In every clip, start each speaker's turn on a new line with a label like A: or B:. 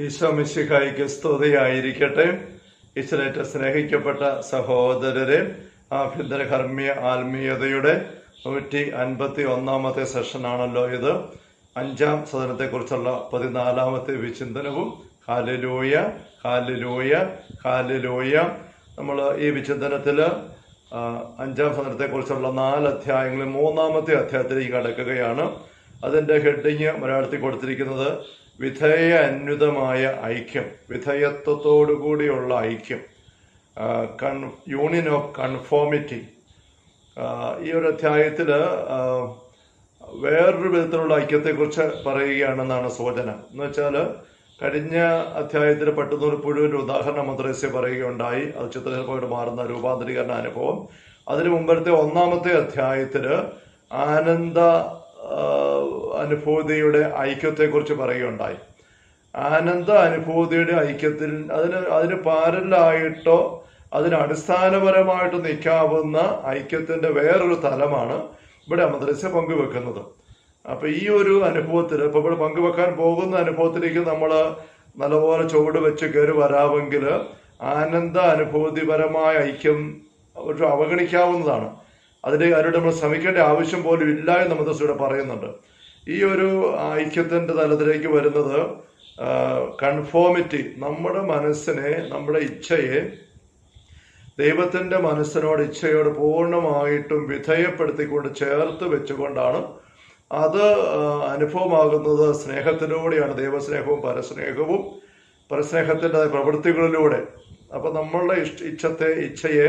A: ഈശോ മിശിഹായിക്ക് സ്തുതിയായിരിക്കട്ടെ. ഈശ്വരേറ്റ സ്നേഹിക്കപ്പെട്ട സഹോദരരെ ആഭ്യന്തര കർമ്മീയ ആത്മീയതയുടെ നൂറ്റി അൻപത്തി ഒന്നാമത്തെ സെഷനാണല്ലോ ഇത്. അഞ്ചാം സദനത്തെക്കുറിച്ചുള്ള പതിനാലാമത്തെ വിചിന്തനവും. കാലിലൂയ കാലിലൂയ കാലിലൂയ നമ്മൾ ഈ വിചിന്തനത്തിൽ അഞ്ചാം സദനത്തെക്കുറിച്ചുള്ള നാല് അധ്യായങ്ങളിൽ മൂന്നാമത്തെ അധ്യായത്തിലേക്ക് കടക്കുകയാണ്. അതിന്റെ ഹെഡിങ് മലയാളത്തിൽ കൊടുത്തിരിക്കുന്നത് വിധേയ അന്വിതമായ ഐക്യം വിധേയത്വത്തോടുകൂടിയുള്ള ഐക്യം കൺ യൂണിയൻ ഓഫ് കൺഫോമിറ്റി ഈ ഒരു അധ്യായത്തിൽ വേറൊരു വിധത്തിലുള്ള ഐക്യത്തെക്കുറിച്ച് പറയുകയാണെന്നാണ് സൂചന. എന്ന് വെച്ചാൽ കഴിഞ്ഞ അധ്യായത്തിൽ പട്ടുന്നൂർ പുഴുവിന്റെ ഉദാഹരണം മദ്രസ്യ പറയുകയുണ്ടായി. അത് ചിത്രശില്പമായിട്ട് മാറുന്ന രൂപാന്തരീകരണ അനുഭവം. അതിനു മുമ്പത്തെ ഒന്നാമത്തെ അധ്യായത്തിൽ ആനന്ദ അനുഭൂതിയുടെ ഐക്യത്തെക്കുറിച്ച് പറയുകയുണ്ടായി. ആനന്ദ അനുഭൂതിയുടെ ഐക്യത്തിൽ അതിന് അതിന് പാരലായിട്ടോ അതിന് അടിസ്ഥാനപരമായിട്ട് നിൽക്കാവുന്ന ഐക്യത്തിന്റെ വേറൊരു തലമാണ് ഇവിടെ മദ്രസ പങ്കുവെക്കുന്നത്. അപ്പൊ ഈ ഒരു അനുഭവത്തിൽ ഇപ്പൊ ഇവിടെ പങ്കുവെക്കാൻ പോകുന്ന അനുഭവത്തിലേക്ക് നമ്മൾ നല്ലപോലെ ചുവട് വെച്ച് കയറി വരാമെങ്കിൽ ആനന്ദ അനുഭൂതിപരമായ ഐക്യം ഒരു അവഗണിക്കാവുന്നതാണ്. അതിന് അതിനോട് നമ്മൾ ശ്രമിക്കേണ്ട ആവശ്യം പോലും ഇല്ല എന്ന് ഇവിടെ പറയുന്നുണ്ട്. ഈ ഒരു ഐക്യത്തിന്റെ തലത്തിലേക്ക് വരുന്നത് കൺഫോമിറ്റി നമ്മുടെ മനസ്സിനെ നമ്മുടെ ഇച്ഛയെ ദൈവത്തിന്റെ മനസ്സിനോട് ഇച്ഛയോട് പൂർണമായിട്ടും വിധേയപ്പെടുത്തിക്കൊണ്ട് ചേർത്ത് വെച്ചുകൊണ്ടാണ് അത് അനുഭവമാകുന്നത്. സ്നേഹത്തിലൂടെയാണ് ദൈവസ്നേഹവും പരസ്നേഹവും പരസ്നേഹത്തിന്റെ പ്രവൃത്തികളിലൂടെ. അപ്പൊ നമ്മളുടെ ഇഷ്ട ഇച്ഛത്തെ ഇച്ഛയെ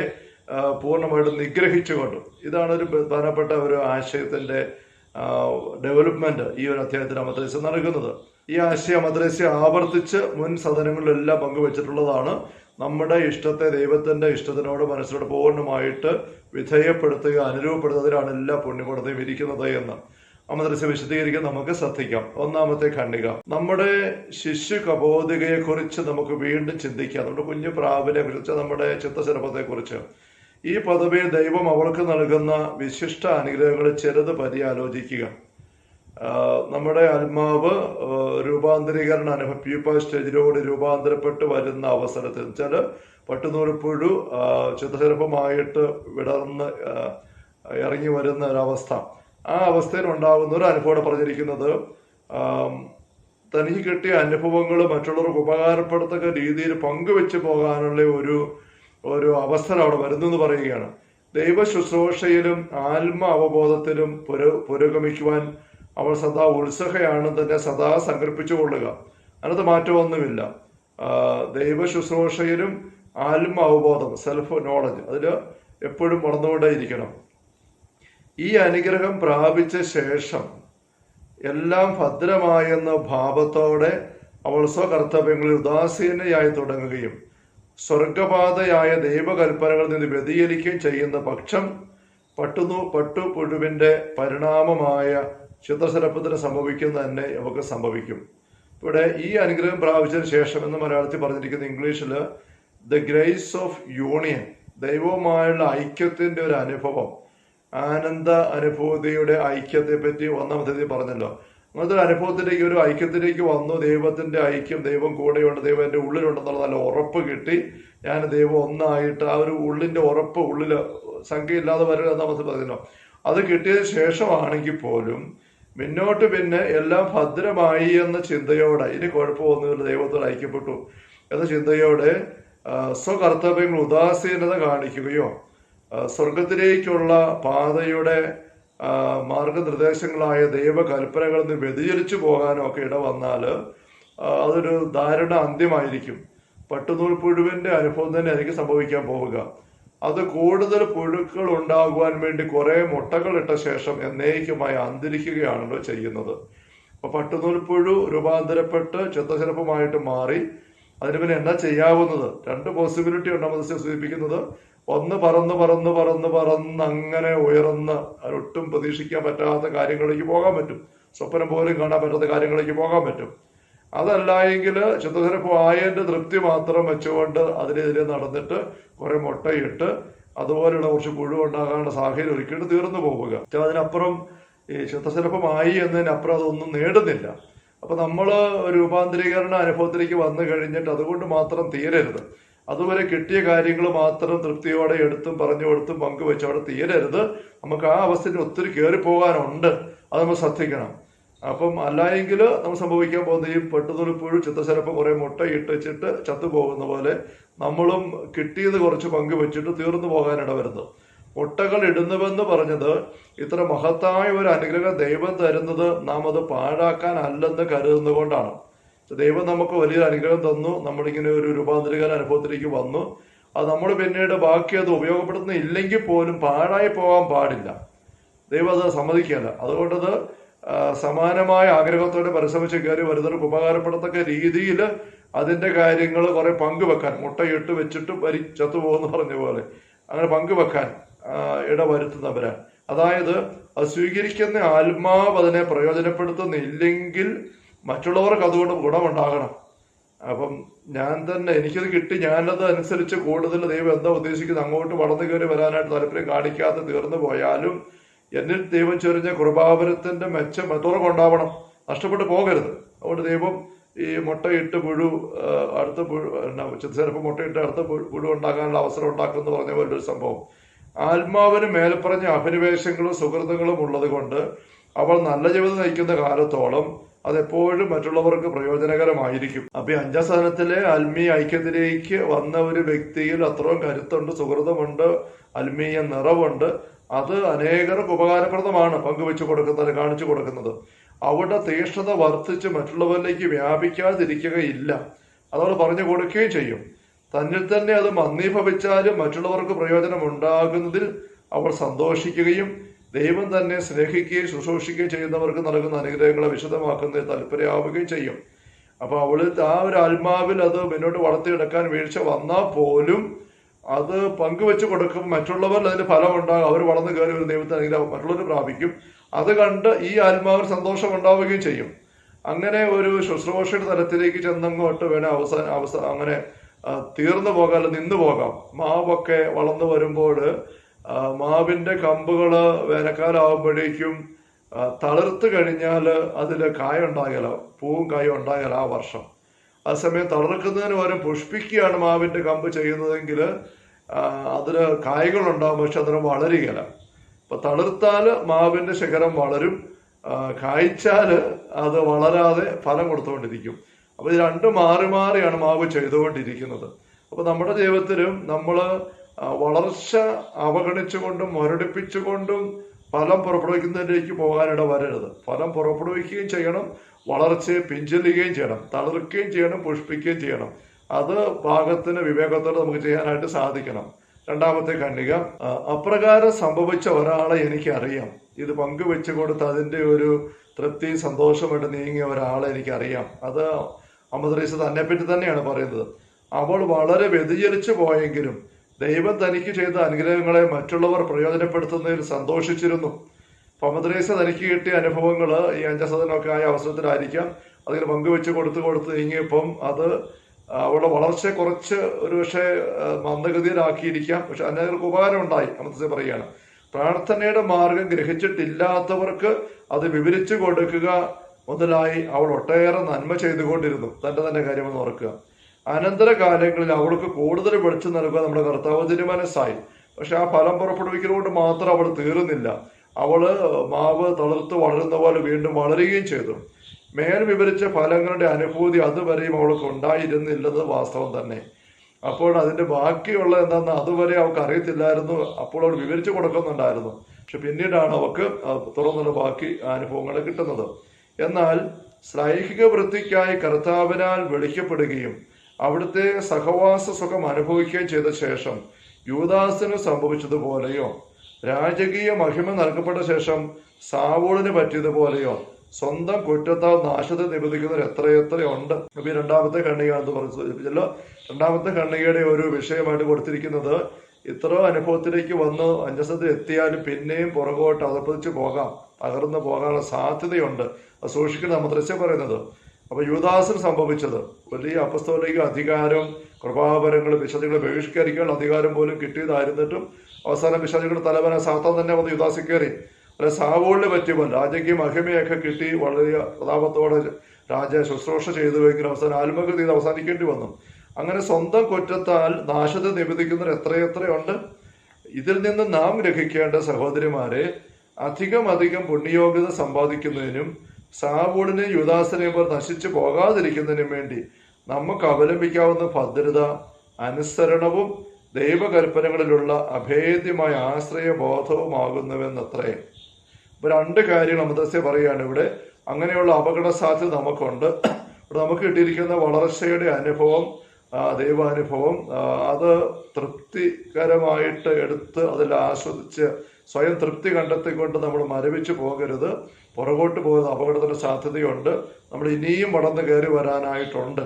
A: പൂർണമായിട്ടും നിഗ്രഹിച്ചുകൊണ്ട് ഇതാണ് ഒരു പ്രധാനപ്പെട്ട ഒരു ആശയത്തിന്റെ ഡെവലപ്മെന്റ് ഈ ഒരു അധ്യായത്തിൽ മദ്രസ നൽകുന്നത് ഈ ആശയം മദ്രസ ആവർത്തിച്ച് മുൻ സദനങ്ങളിലെല്ലാം പങ്കുവച്ചിട്ടുള്ളതാണ്. നമ്മുടെ ഇഷ്ടത്തെ ദൈവത്തിന്റെ ഇഷ്ടത്തിനോട് മനസ്സിനോട് പൂർണമായിട്ട് വിധേയപ്പെടുത്തുക അനുരൂപപ്പെടുത്തുന്നതിലാണ് എല്ലാ പുണ്യപടതയും ഇരിക്കുന്നത് എന്ന്. ആ മദ്രസ വിശദീകരിക്കാൻ നമുക്ക് ശ്രദ്ധിക്കാം. ഒന്നാമത്തെ ഖണ്ഡിക. നമ്മുടെ ശിശു കബോധികയെക്കുറിച്ച് നമുക്ക് വീണ്ടും ചിന്തിക്കാം. നമ്മുടെ കുഞ്ഞു പ്രാവിനെ കുറിച്ച് നമ്മുടെ ചിത്തശലഭത്തെ കുറിച്ച് ഈ പദവിയിൽ ദൈവം അവൾക്ക് നൽകുന്ന വിശിഷ്ട അനുഗ്രഹങ്ങളിൽ ചെറുത് പരിയാലോചിക്കുക. നമ്മുടെ ആത്മാവ് രൂപാന്തരീകരണം അനുഭവം പ്യൂപ്പ സ്റ്റേജിലൂടെ രൂപാന്തരപ്പെട്ട് വരുന്ന അവസരത്തിൽ. വെച്ചാൽ പട്ടുനൂറ് പുഴു ചിത്രശലഭമായിട്ട് വിടർന്ന് ഇറങ്ങി വരുന്ന ഒരവസ്ഥ. ആ അവസ്ഥയിൽ ഉണ്ടാകുന്ന ഒരു അനുഭവം പറഞ്ഞിരിക്കുന്നത് തനിക്ക് കിട്ടിയ അനുഭവങ്ങൾ മറ്റുള്ളവർക്ക് ഉപകാരപ്പെടുത്തക്ക രീതിയിൽ പങ്കുവെച്ച് പോകാനുള്ള ഒരു ഒരു അവസരം അവിടെ വരുന്നു എന്ന് പറയുകയാണ്. ദൈവ ശുശ്രൂഷയിലും ആത്മ അവബോധത്തിലും പുര പുരോഗമിക്കുവാൻ അവൾ സദാ ഉത്സുകയാണ് തന്നെ സദാ സങ്കല്പിച്ചു കൊള്ളുക. അതിനകത്ത് മാറ്റമൊന്നുമില്ല. ദൈവ ശുശ്രൂഷയിലും ആത്മ അവബോധം സെൽഫ് നോളജ് അതിൽ എപ്പോഴും വളർന്നുകൊണ്ടേയിരിക്കണം. ഈ അനുഗ്രഹം പ്രാപിച്ച ശേഷം എല്ലാം ഭദ്രമായെന്ന ഭാവത്തോടെ അവൾ സ്വകർത്തവ്യങ്ങളിൽ ഉദാസീനയായി തുടങ്ങുകയും സ്വർഗപാതയായ ദൈവകൽപ്പനകളിൽ നിന്ന് വ്യതിചലിക്കുകയും ചെയ്യുന്ന പക്ഷം പട്ടുനൂ പട്ടുപുഴുവിന്റെ പരിണാമമായ ചിത്രശലഭത്തിന് സംഭവിക്കുന്ന തന്നെ നമുക്ക് സംഭവിക്കും. ഇവിടെ ഈ അനുഗ്രഹം പ്രാപിച്ചതിന് ശേഷം എന്ന് മലയാളത്തിൽ പറഞ്ഞിരിക്കുന്ന ഇംഗ്ലീഷിൽ ദ ഗ്രേസ് ഓഫ് യൂണിയൻ ദൈവവുമായുള്ള ഐക്യത്തിന്റെ ഒരു അനുഭവം. ആനന്ദ അനുഭൂതിയുടെ ഐക്യത്തെ പറ്റി ഒന്നാമത്തെ പറഞ്ഞല്ലോ. അങ്ങനത്തെ ഒരു അനുഭവത്തിലേക്ക് ഒരു ഐക്യത്തിലേക്ക് വന്നു. ദൈവത്തിന്റെ ഐക്യം ദൈവം കൂടെയുണ്ട് ദൈവം എന്റെ ഉള്ളിലുണ്ടെന്നുള്ള നല്ല ഉറപ്പ് കിട്ടി. ഞാൻ ദൈവം ഒന്നായിട്ട് ആ ഒരു ഉള്ളിന്റെ ഉറപ്പ് ഉള്ളിൽ സംഖ്യയില്ലാതെ വരിക എന്നാമത്തെ പറഞ്ഞല്ലോ അത് കിട്ടിയതിന് ശേഷമാണെങ്കിൽ പോലും മുന്നോട്ട് പിന്നെ എല്ലാം ഭദ്രമായി എന്ന ചിന്തയോടെ ഇനി കുഴപ്പമൊന്നുമില്ല ദൈവത്തോട് ഐക്യപ്പെട്ടു എന്ന ചിന്തയോടെ സ്വകർത്തവ്യങ്ങൾ ഉദാസീനത കാണിക്കുകയോ സ്വർഗത്തിലേക്കുള്ള പാതയുടെ മാർഗനിർദ്ദേശങ്ങളായ ദൈവകൽപ്പനകളിൽ നിന്ന് വ്യതിചലിച്ചു പോകാനോ ഒക്കെ ഇട വന്നാൽ അതൊരു ദാരുണ അന്ത്യമായിരിക്കും. പട്ടുനൂൽ പുഴുവിന്റെ അനുഭവം തന്നെ എനിക്ക് സംഭവിക്കാൻ പോവുക. അത് കൂടുതൽ പുഴുക്കൾ ഉണ്ടാകുവാൻ വേണ്ടി കുറേ മുട്ടകൾ ഇട്ട ശേഷം എന്നേക്കുമായി അന്തരിക്കുകയാണല്ലോ ചെയ്യുന്നത്. അപ്പോൾ പട്ടുനൂൽ പുഴു രൂപാന്തരപ്പെട്ട് ചിത്തശലഭമായിട്ട് മാറി അതിന് പിന്നെ എന്താ ചെയ്യാവുന്നത്? രണ്ട് പോസിബിലിറ്റി ഉണ്ട് മത്സ്യം സൂചിപ്പിക്കുന്നത്? ഒന്ന് പറന്ന് പറന്ന് പറന്ന് പറന്ന് അങ്ങനെ ഉയർന്ന് ഒട്ടും പ്രതീക്ഷിക്കാൻ പറ്റാത്ത കാര്യങ്ങളിലേക്ക് പോകാൻ പറ്റും. സ്വപ്നം പോലും കാണാൻ പറ്റാത്ത കാര്യങ്ങളിലേക്ക് പോകാൻ പറ്റും. അതല്ല എങ്കിൽ ആയതിന്റെ തൃപ്തി മാത്രം വെച്ചുകൊണ്ട് അതിനെതിരെ നടന്നിട്ട് കുറെ മുട്ടയിട്ട് അതുപോലെയുള്ള കുറച്ച് പുഴു ഉണ്ടാകാനുള്ള സാഹചര്യം ഒരിക്കലും തീർന്നു പോവുക. അതിനപ്പുറം ഈ ചിത്രശലഭമായി എന്നതിനപ്പുറം അതൊന്നും നേടുന്നില്ല. അപ്പൊ നമ്മൾ രൂപാന്തരീകരണ അനുഭവത്തിലേക്ക് വന്നു കഴിഞ്ഞിട്ട് അതുകൊണ്ട് മാത്രം തീരരുത്. അതുവരെ കിട്ടിയ കാര്യങ്ങൾ മാത്രം തൃപ്തിയോടെ എടുത്തും പറഞ്ഞു കൊടുത്തും പങ്കുവെച്ച് അവിടെ തീരരുത്. നമുക്ക് ആ അവസ്ഥയിൽ ഒത്തിരി കയറി പോകാനുണ്ട് അത് നമ്മൾ ശ്രദ്ധിക്കണം. അപ്പം അല്ലായെങ്കിൽ നമ്മൾ സംഭവിക്കാൻ പോകുന്ന ഈ പെട്ടുതൊലിപ്പുഴു ചിത്തശലപ്പം കുറെ മുട്ട ഇട്ടിച്ചിട്ട് ചത്തുപോകുന്ന പോലെ നമ്മളും കിട്ടിയത് കുറച്ച് പങ്കുവെച്ചിട്ട് തീർന്നു പോകാനിട വരുന്നത്. മുട്ടകൾ ഇടുന്നുവെന്ന് പറഞ്ഞത് ഇത്ര മഹത്തായ ഒരു അനുഗ്രഹം ദൈവം തരുന്നത് നാം അത് പാഴാക്കാൻ പാഴാക്കാനല്ലെന്ന് കരുതുന്നുകൊണ്ടാണ് ദൈവം നമുക്ക് വലിയൊരു അനുഗ്രഹം തന്നു. നമ്മളിങ്ങനെ ഒരു രൂപാന്തരകാല അനുഭവത്തിലേക്ക് വന്നു. അത് നമ്മൾ പിന്നീട് ബാക്കി അത് ഉപയോഗപ്പെടുത്തുന്ന ഇല്ലെങ്കിൽ പോലും പാഴായി പോകാൻ പാടില്ല. ദൈവം അത് സമ്മതിക്കുകയല്ല. അതുകൊണ്ടത് സമാനമായ ആഗ്രഹത്തോടെ പരിശ്രമിച്ച് കയറി വരുന്നവർക്ക് ഉപകാരപ്പെടത്തക്ക രീതിയിൽ അതിന്റെ കാര്യങ്ങൾ കുറെ പങ്കുവെക്കാൻ മുട്ടയിട്ട് വെച്ചിട്ട് വരി ചത്തുപോകുന്ന പറഞ്ഞ പോലെ. അങ്ങനെ പങ്കുവെക്കാൻ ഇട വരുത്തുന്നവരാണ് അതായത് അത് സ്വീകരിക്കുന്ന ആത്മാവ് അതിനെ പ്രയോജനപ്പെടുത്തുന്നില്ലെങ്കിൽ മറ്റുള്ളവർക്ക് അതുകൊണ്ട് ഗുണമുണ്ടാകണം. അപ്പം ഞാൻ തന്നെ എനിക്കത് കിട്ടി ഞാനത് അനുസരിച്ച് കൂടുതൽ ദൈവം എന്താ ഉദ്ദേശിക്കുന്നത് അങ്ങോട്ട് വളർന്നു കയറി വരാനായിട്ട് താല്പര്യം കാണിക്കാതെ തീർന്നു പോയാലും എന്നിൽ ദൈവം ചൊരിഞ്ഞ കൃപാപരത്തിന്റെ മെച്ചം മറ്റുള്ളവർക്ക് ഉണ്ടാവണം? നഷ്ടപ്പെട്ടു പോകരുത്. അതുകൊണ്ട് ദൈവം ഈ മുട്ടയിട്ട് പുഴു അടുത്ത പുഴു ചിലപ്പോൾ മുട്ടയിട്ട് അടുത്ത പുഴു ഉണ്ടാക്കാനുള്ള അവസരം ഉണ്ടാക്കും എന്ന് പറഞ്ഞ പോലെ ഒരു സംഭവം. ആത്മാവിന് മേൽപ്പറഞ്ഞ അഭിനിവേശങ്ങളും സുഹൃത്തുക്കളും ഉള്ളത് കൊണ്ട് അവൾ നല്ല ജീവിതം നയിക്കുന്ന കാലത്തോളം അതെപ്പോഴും മറ്റുള്ളവർക്ക് പ്രയോജനകരമായിരിക്കും. അപ്പൊ അഞ്ചാം സ്ഥാനത്തിലെ ആത്മീയ ഐക്യത്തിലേക്ക് വന്ന ഒരു വ്യക്തിയിൽ അത്രയും കരുത്തുണ്ട് സുഹൃതമുണ്ട് ആത്മീയ നിറവുണ്ട്. അത് അനേകർക്ക് ഉപകാരപ്രദമാണ് പങ്കുവെച്ചു കൊടുക്കുന്നത് കാണിച്ചു കൊടുക്കുന്നത്. അവിടെ തീഷ്ണത വർദ്ധിച്ച് മറ്റുള്ളവരിലേക്ക് വ്യാപിക്കാതിരിക്കുകയില്ല. അതവർ പറഞ്ഞു കൊടുക്കുകയും ചെയ്യും. തന്നിൽ തന്നെ അത് മന്ദീഭവിച്ചാലും മറ്റുള്ളവർക്ക് പ്രയോജനം ഉണ്ടാകുന്നതിൽ അവൾ സന്തോഷിക്കുകയും ദൈവം തന്നെ സ്നേഹിക്കുകയും ശുശ്രൂഷിക്കുകയും ചെയ്യുന്നവർക്ക് നൽകുന്ന അനുഗ്രഹങ്ങളെ വിശദമാക്കുന്ന താല്പര്യമാവുകയും ചെയ്യും. അപ്പൊ അവൾ ആ ഒരു ആത്മാവിൽ അത് മുന്നോട്ട് വളർത്തിയെടുക്കാൻ വീഴ്ച വന്നാൽ പോലും അത് പങ്കുവെച്ച് കൊടുക്കും. മറ്റുള്ളവരിൽ അതിന് ഫലം ഉണ്ടാകും. അവർ വളർന്നു കയറി ഒരു ദൈവത്തെ അനുഗ്രഹം മറ്റുള്ളവർ പ്രാപിക്കും. അത് കണ്ട് ഈ ആത്മാവിന് സന്തോഷം ഉണ്ടാവുകയും ചെയ്യും. അങ്ങനെ ഒരു ശുശ്രൂഷയുടെ തലത്തിലേക്ക് ചെന്നങ്ങോട്ട് വേണേൽ അവസാന അവസാന അങ്ങനെ തീർന്നു പോകാം അല്ല നിന്നു പോകാം. മാവൊക്കെ വളർന്നു വരുമ്പോൾ മാവിന്റെ കമ്പുകൾ വേനൽക്കാലാവുമ്പോഴേക്കും തളിർത്ത് കഴിഞ്ഞാൽ അതിൽ കായ ഉണ്ടാകല പൂവും കായും ഉണ്ടാകല ആ വർഷം. ആ സമയം തളിർക്കുന്നതിന് പകരം പുഷ്പിക്കുകയാണ് മാവിന്റെ കമ്പ് ചെയ്യുന്നതെങ്കിൽ അതിന് കായകൾ ഉണ്ടാകും പക്ഷെ അതിന് വളരുകയില്ല അപ്പൊ തളിർത്താൽ മാവിന്റെ ശിഖരം വളരും കായ്ച്ചാൽ അത് വളരാതെ ഫലം കൊടുത്തുകൊണ്ടിരിക്കും. അപ്പൊ ഇത് രണ്ടും മാറി മാറിയാണ് മാവ് ചെയ്തുകൊണ്ടിരിക്കുന്നത്. അപ്പൊ നമ്മുടെ ജീവിതത്തിലും നമ്മൾ വളർച്ച അവഗണിച്ചുകൊണ്ടും മുരടിപ്പിച്ചുകൊണ്ടും ഫലം പുറപ്പെടുവിക്കുന്നതിലേക്ക് പോകാനിട വരരുത്. ഫലം പുറപ്പെടുവിക്കുകയും ചെയ്യണം വളർച്ചയെ പിഞ്ചലിക്കുകയും ചെയ്യണം തളിർക്കുകയും ചെയ്യണം പുഷ്പിക്കുകയും ചെയ്യണം. അത് ഭാഗത്തിന് വിവേകത്തോടെ നമുക്ക് ചെയ്യാനായിട്ട് സാധിക്കണം. രണ്ടാമത്തെ ഖണ്ഡിക അപ്രകാരം സംഭവിച്ച ഒരാളെ എനിക്കറിയാം. ഇത് പങ്കുവെച്ചു കൊടുത്ത് അതിന്റെ ഒരു തൃപ്തി സന്തോഷമായിട്ട് നീങ്ങിയ ഒരാളെ എനിക്കറിയാം. അത് അമദ്രീസ് തന്നെ പറ്റി തന്നെയാണ് പറയുന്നത്. അവൾ വളരെ വ്യതിചലിച്ചു പോയെങ്കിലും ദൈവം തനിക്ക് ചെയ്ത അനുഗ്രഹങ്ങളെ മറ്റുള്ളവർ പ്രയോജനപ്പെടുത്തുന്നതിൽ സന്തോഷിച്ചിരുന്നു. പമദ്രേസ തനിക്ക് കിട്ടിയ അനുഭവങ്ങൾ ഈ അഞ്ചസദനൊക്കെ ആയ അവസരത്തിലായിരിക്കാം. അതിന് പങ്കുവെച്ച് കൊടുത്തു കൊടുത്ത് നീങ്ങിയപ്പം അത് അവളുടെ വളർച്ച കുറച്ച് ഒരു പക്ഷേ മന്ദഗതിയിലാക്കിയിരിക്കാം. പക്ഷെ അനേകർക്ക് ഉപകാരം ഉണ്ടായി അമൃതസെ പറയുകയാണ്. പ്രാർത്ഥനയുടെ മാർഗം ഗ്രഹിച്ചിട്ടില്ലാത്തവർക്ക് അത് വിവരിച്ചു കൊടുക്കുക മുതലായി അവൾ ഒട്ടേറെ നന്മ ചെയ്തുകൊണ്ടിരുന്നു. തന്റെ തന്നെ കാര്യമെന്ന് ഓർക്കുക. അനന്തര കാലങ്ങളിൽ അവൾക്ക് കൂടുതൽ വെളിച്ചം നൽകുക നമ്മുടെ കർത്താവ് തിരുമനസ്സായി. പക്ഷെ ആ ഫലം പുറപ്പെടുവിക്കുന്നതുകൊണ്ട് മാത്രം അവൾ തീർന്നില്ല അവൾ മാവ് തളിർത്ത് വളരുന്ന പോലെ വീണ്ടും വളരുകയും ചെയ്തു. മേൽ വിവരിച്ച ഫലങ്ങളുടെ അനുഭൂതി അതുവരെയും അവൾക്ക് ഉണ്ടായിരുന്നില്ലെന്നത് വാസ്തവം തന്നെ. അപ്പോൾ അതിന്റെ ബാക്കിയുള്ള എന്താണെന്ന് അതുവരെ അവൾക്ക് അറിയത്തില്ലായിരുന്നു. അപ്പോൾ അവൾ വിവരിച്ചു കൊടുക്കുന്നുണ്ടായിരുന്നു. പക്ഷെ പിന്നീടാണ് അവൾക്ക് തുറന്നുള്ള ബാക്കി അനുഭവങ്ങൾ കിട്ടുന്നത്. എന്നാൽ സ്ലൈഹിക വൃത്തിക്കായി കർത്താവിനാൽ വിളിക്കപ്പെടുകയും അവിടുത്തെ സഹവാസ സുഖം അനുഭവിക്കുകയും ചെയ്ത ശേഷം യുവദാസിന് സംഭവിച്ചതുപോലെയോ രാജകീയ മഹിമ നൽകപ്പെട്ട ശേഷം സാവൂളിന് പറ്റിയതുപോലെയോ സ്വന്തം കുറ്റത്താൽ നാശത്തെ നിബന്ധിക്കുന്നവർ എത്രയെത്രയുണ്ട് ഉണ്ട്. ഈ രണ്ടാമത്തെ ഖണ്ഡികയാണെന്ന് പറഞ്ഞു സൂചിപ്പിച്ചല്ലോ. രണ്ടാമത്തെ ഖണ്ഡികയുടെ ഒരു വിഷയമായിട്ട് കൊടുത്തിരിക്കുന്നത് ഇത്ര അനുഭവത്തിലേക്ക് വന്ന് അഞ്ചസത്തിൽ എത്തിയാലും പിന്നെയും പുറകോട്ട് അതപ്പതിച്ച് പോകാം തകർന്നു പോകാനുള്ള സാധ്യതയുണ്ട്. അത് സൂക്ഷിക്കുന്ന മദ്രസ്യം പറയുന്നത് അപ്പൊ യുവദാസിന് സംഭവിച്ചത് വലിയ അപസ്തോലിക അധികാരം കൃപാപരങ്ങൾ വിശദികളെ ബഹിഷ്കരിക്കാനുള്ള അധികാരം പോലും കിട്ടിയതായിരുന്നിട്ടും അവസാനം വിശദികളുടെ തലവന സാത്താൻ തന്നെ വന്ന് യുദാസി കയറി. അല്ലെ സാവോളിനെ പറ്റിയപ്പോൾ രാജയ്ക്ക് മഹിമയൊക്കെ കിട്ടി വളരെ പ്രതാപത്തോടെ രാജ ശുശ്രൂഷ ചെയ്തുവെങ്കിലും അവസാനം ആത്മകൃതി അവസാനിക്കേണ്ടി വന്നു. അങ്ങനെ സ്വന്തം കുറ്റത്താൽ നാശത്തെ നിബന്ധിക്കുന്നവർ എത്രയെത്രയുണ്ട്? ഇതിൽ നിന്ന് നാം ഗ്രഹിക്കേണ്ട സഹോദരിമാരെ അധികം അധികം പുണ്യയോഗ്യത സമ്പാദിക്കുന്നതിനും സാവൂളിനെ യുദാസനെ പോലെ നശിച്ചു പോകാതിരിക്കുന്നതിനു വേണ്ടി നമുക്ക് അവലംബിക്കാവുന്ന ഭദ്രത അനുസരണവും ദൈവകൽപ്പനകളിലുള്ള അഭേദ്യമായ ആശ്രയബോധവുമാകുന്നുവെന്നത്രേ. ഇപ്പൊ രണ്ട് കാര്യങ്ങൾ അമൃതസ്യ പറയുകയാണ്. ഇവിടെ അങ്ങനെയുള്ള അപകട സാധ്യത നമുക്കുണ്ട്. ഇവിടെ നമുക്ക് കിട്ടിയിരിക്കുന്ന വളർച്ചയുടെ അനുഭവം ദൈവാനുഭവം അത് തൃപ്തികരമായിട്ട് എടുത്ത് അതിൽ ആസ്വദിച്ച് സ്വയം തൃപ്തി കണ്ടെത്തിക്കൊണ്ട് നമ്മൾ മരവിച്ച് പോകരുത്. പുറകോട്ട് പോകുന്ന അപകടത്തിന് സാധ്യതയുണ്ട്. നമ്മൾ ഇനിയും വളർന്ന് കയറി വരാനായിട്ടുണ്ട്.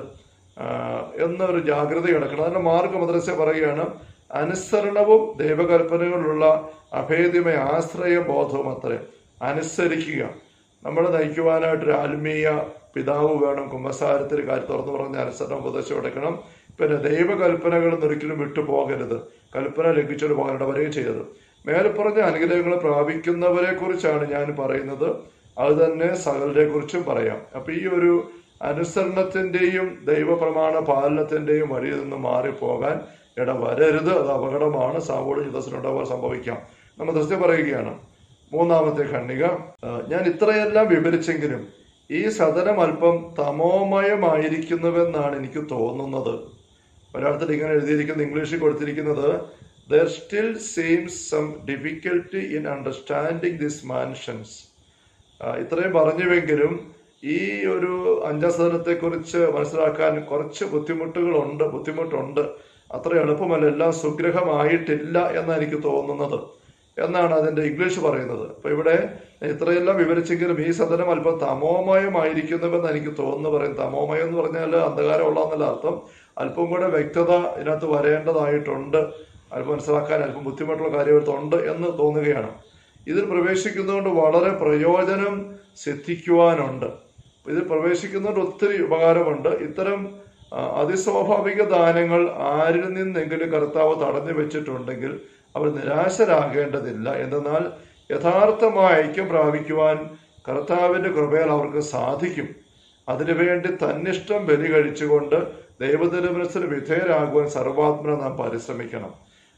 A: എന്നൊരു ജാഗ്രത എടുക്കണം. അതിന്റെ മാർഗ മദ്രസ പറയുകയാണ് അനുസരണവും ദൈവകൽപ്പനകളിലുള്ള അഭേദ്യമായ ആശ്രയ ബോധവും അത്രേ അനുസരിക്കുക. നമ്മളെ നയിക്കുവാനായിട്ട് ഒരു ആത്മീയ പിതാവ് വേണം. കുമ്പസാരത്തിൽ കാര്യം തുറന്നു പറഞ്ഞ് അനുസരണം ഉപദേശം എടുക്കണം. പിന്നെ ദൈവകൽപ്പനകൾ ഒരിക്കലും വിട്ടുപോകരുത്. കൽപ്പന ലംഘിച്ചോട് പോകാനായിട്ട് വരെയും ചെയ്തത് മേലെ പറഞ്ഞ അനുഗ്രഹങ്ങൾ പ്രാപിക്കുന്നവരെ കുറിച്ചാണ് ഞാൻ പറയുന്നത്. അത് തന്നെ സകലരെ കുറിച്ചും പറയാം. അപ്പൊ ഈ ഒരു അനുസരണത്തിന്റെയും ദൈവപ്രമാണ പാലനത്തിന്റെയും വഴിയിൽ നിന്ന് മാറിപ്പോകാൻ ഇടവരരുത്. അത് അപകടമാണ്. സാവോട് യുദ്ധത്തിനുണ്ടാവാൻ സംഭവിക്കാം. നമ്മൾ ദൃശ്യം പറയുകയാണ്. മൂന്നാമത്തെ ഖണ്ഡിക. ഞാൻ ഇത്രയെല്ലാം വിവരിച്ചെങ്കിലും ഈ സദനം അല്പം തമോമയമായിരിക്കുന്നുവെന്നാണ് എനിക്ക് തോന്നുന്നത്. ഒരാളത്തിൽ ഇങ്ങനെ എഴുതിയിരിക്കുന്നത് ഇംഗ്ലീഷിൽ കൊടുത്തിരിക്കുന്നത് there still seems some difficulty in understanding this mansions ഇത്രയും പറഞ്ഞുവെങ്കിലും ഈ ഒരു അഞ്ചാം സദനത്തെ കുറിച്ച് മനസ്സിലാക്കാൻ കുറച്ച് ബുദ്ധിമുട്ടുകളുണ്ട് ബുദ്ധിമുട്ടുണ്ട്. അത്ര എളുപ്പമല്ല എല്ലാം സുഗ്രഹമായിട്ടില്ല എന്നാണ് എനിക്ക് തോന്നുന്നത്. എന്നാണ് അതിന്റെ ഇംഗ്ലീഷ് പറയുന്നത്. അപ്പൊ ഇവിടെ ഇത്രയെല്ലാം വിവരിച്ചെങ്കിലും ഈ സദനം അല്പം തമോമയമായിരിക്കുന്നുവെന്ന് എനിക്ക് തോന്നുന്നു പറയും. തമോമയം എന്ന് പറഞ്ഞാൽ അന്ധകാരമുള്ള എന്നുള്ള അർത്ഥം. അല്പം കൂടെ വ്യക്തത ഇതിനകത്ത് വരേണ്ടതായിട്ടുണ്ട്. അല്പം മനസ്സിലാക്കാൻ അല്പം ബുദ്ധിമുട്ടുള്ള കാര്യങ്ങളുണ്ട് എന്ന് തോന്നുകയാണ്. ഇതിൽ പ്രവേശിക്കുന്നതുകൊണ്ട് വളരെ പ്രയോജനം സിദ്ധിക്കുവാനുണ്ട്. ഇതിൽ പ്രവേശിക്കുന്നതുകൊണ്ട് ഒത്തിരി ഉപകാരമുണ്ട്. ഇത്തരം അതിസ്വാഭാവിക ദാനങ്ങൾ ആരിൽ നിന്നെങ്കിലും കർത്താവ് തടഞ്ഞു വെച്ചിട്ടുണ്ടെങ്കിൽ അവർ നിരാശരാകേണ്ടതില്ല. എന്തെന്നാൽ യഥാർത്ഥമായ ഐക്യം പ്രാപിക്കുവാൻ കർത്താവിന്റെ കൃപയാൽ അവർക്ക് സാധിക്കും. അതിനുവേണ്ടി തന്നിഷ്ടം ബലി കഴിച്ചുകൊണ്ട് ദൈവതിരുമനസ്സിന് വിധേയരാകുവാൻ സർവാത്മന നാം പരിശ്രമിക്കണം.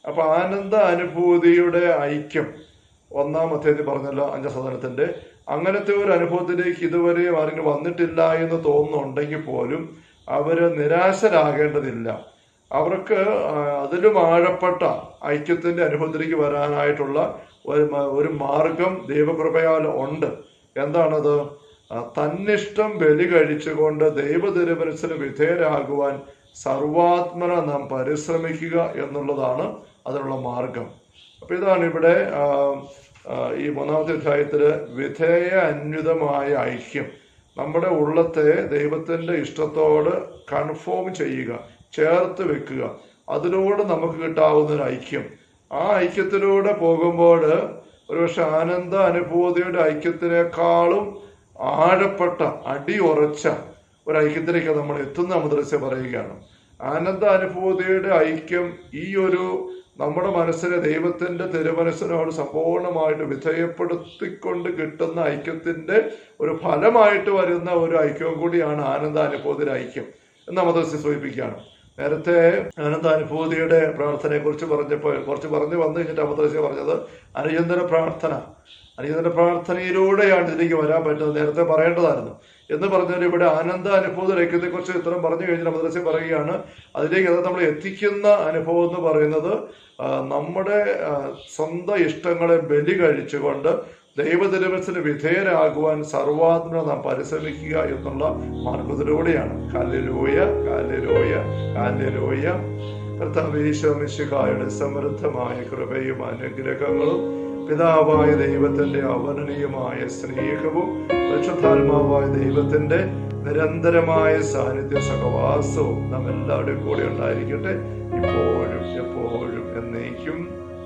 A: അപ്പൊ ആനന്ദ അനുഭൂതിയുടെ ഐക്യം. ഒന്നാം അധ്യായത്തിൽ പറഞ്ഞല്ലോ അഞ്ചാം സദനത്തിന്റെ അങ്ങനത്തെ ഒരു അനുഭവത്തിലേക്ക് ഇതുവരെ ആരെങ്കിലും വന്നിട്ടില്ല എന്ന് തോന്നുന്നുണ്ടെങ്കിൽ പോലും അവർ നിരാശരാകേണ്ടതില്ല. അവർക്ക് അതിലും ആഴപ്പെട്ട ഐക്യത്തിന്റെ അനുഭവത്തിലേക്ക് വരാനായിട്ടുള്ള ഒരു ഒരു മാർഗം ദൈവകൃപയാൽ ഉണ്ട്. എന്താണത്? തന്നിഷ്ടം ബലി കഴിച്ചുകൊണ്ട് ദൈവതിരുമനസ്സിന് വിധേയരാകുവാൻ സർവാത്മന നാം പരിശ്രമിക്കുക എന്നുള്ളതാണ് അതിനുള്ള മാർഗം. അപ്പൊ ഇതാണ് ഇവിടെ ഈ മൂന്നാമത്തെ അധ്യായത്തിൽ വിധേയ അന്വിതമായ ഐക്യം. നമ്മുടെ ഉള്ളത്തെ ദൈവത്തിന്റെ ഇഷ്ടത്തോട് കൺഫോം ചെയ്യുക. ചേർത്ത് വെക്കുക. അതിനോട് നമുക്ക് കിട്ടാവുന്ന ഒരു ഐക്യം. ആ ഐക്യത്തിലൂടെ പോകുമ്പോൾ ഒരുപക്ഷെ ആനന്ദ അനുഭൂതിയുടെ ഐക്യത്തിനേക്കാളും ആഴപ്പെട്ട അടിയുറച്ച ഒരു ഐക്യത്തിലേക്ക് നമ്മൾ എത്തുന്ന മദ്രസ പറയുകയാണ്. ആനന്ദ അനുഭൂതിയുടെ ഐക്യം ഈ ഒരു നമ്മുടെ മനസ്സിനെ ദൈവത്തിന്റെ തിരുമനസ്സിനോട് സമ്പൂർണമായിട്ട് വിധേയപ്പെടുത്തിക്കൊണ്ട് കിട്ടുന്ന ഐക്യത്തിന്റെ ഒരു ഫലമായിട്ട് വരുന്ന ഒരു ഐക്യവും കൂടിയാണ് ആനന്ദാനുഭൂതിയുടെ ഐക്യം എന്ന് മദ്രസ സൂചിപ്പിക്കുകയാണ്. നേരത്തെ ആനന്ദാനുഭൂതിയുടെ പ്രാർത്ഥനയെ കുറിച്ച് പറഞ്ഞപ്പോൾ കുറച്ച് പറഞ്ഞു വന്നു കഴിഞ്ഞിട്ട് മദ്രസ പറഞ്ഞത് അനുചന്ദന പ്രാർത്ഥന. അനുചന്ദന പ്രാർത്ഥനയിലൂടെയാണ് ഇതിലേക്ക് വരാൻ പറ്റുന്നത്. നേരത്തെ പറയേണ്ടതായിരുന്നു. എന്ന് പറഞ്ഞാൽ ഇവിടെ ആനന്ദ അനുഭൂത ഐക്യത്തെ കുറിച്ച് ഇത്രയും പറഞ്ഞു കഴിഞ്ഞാൽ മദ്രസ പറയുകയാണ്. അതിലേക്ക് അത് നമ്മൾ എത്തിക്കുന്ന അനുഭവം എന്ന് പറയുന്നത് നമ്മുടെ സ്വന്തം ഇഷ്ടങ്ങളെ ബലി കഴിച്ചുകൊണ്ട് ദൈവതിരുമനസിന് വിധേയരാകുവാൻ സർവാത്മന നാം പരിശ്രമിക്കുക എന്നുള്ള മാർഗത്തിലൂടെയാണ്. കല്ലിലോയ കല്ലിലോയ കല്ലിലോയ കർത്താവ് ഈശോമിശിഹായുടെ സമൃദ്ധമായ കൃപയും അനുഗ്രഹങ്ങളും പിതാവായ ദൈവത്തിന്റെ അവനനീയമായ സ്നേഹവും പരിശുദ്ധാത്മാവായ ദൈവത്തിന്റെ നിരന്തരമായ സാന്നിധ്യ സഹവാസവും നാം എല്ലാവരുടെയും കൂടെ ഉണ്ടായിരിക്കട്ടെ. ഇപ്പോഴും എപ്പോഴും എന്നേക്കും.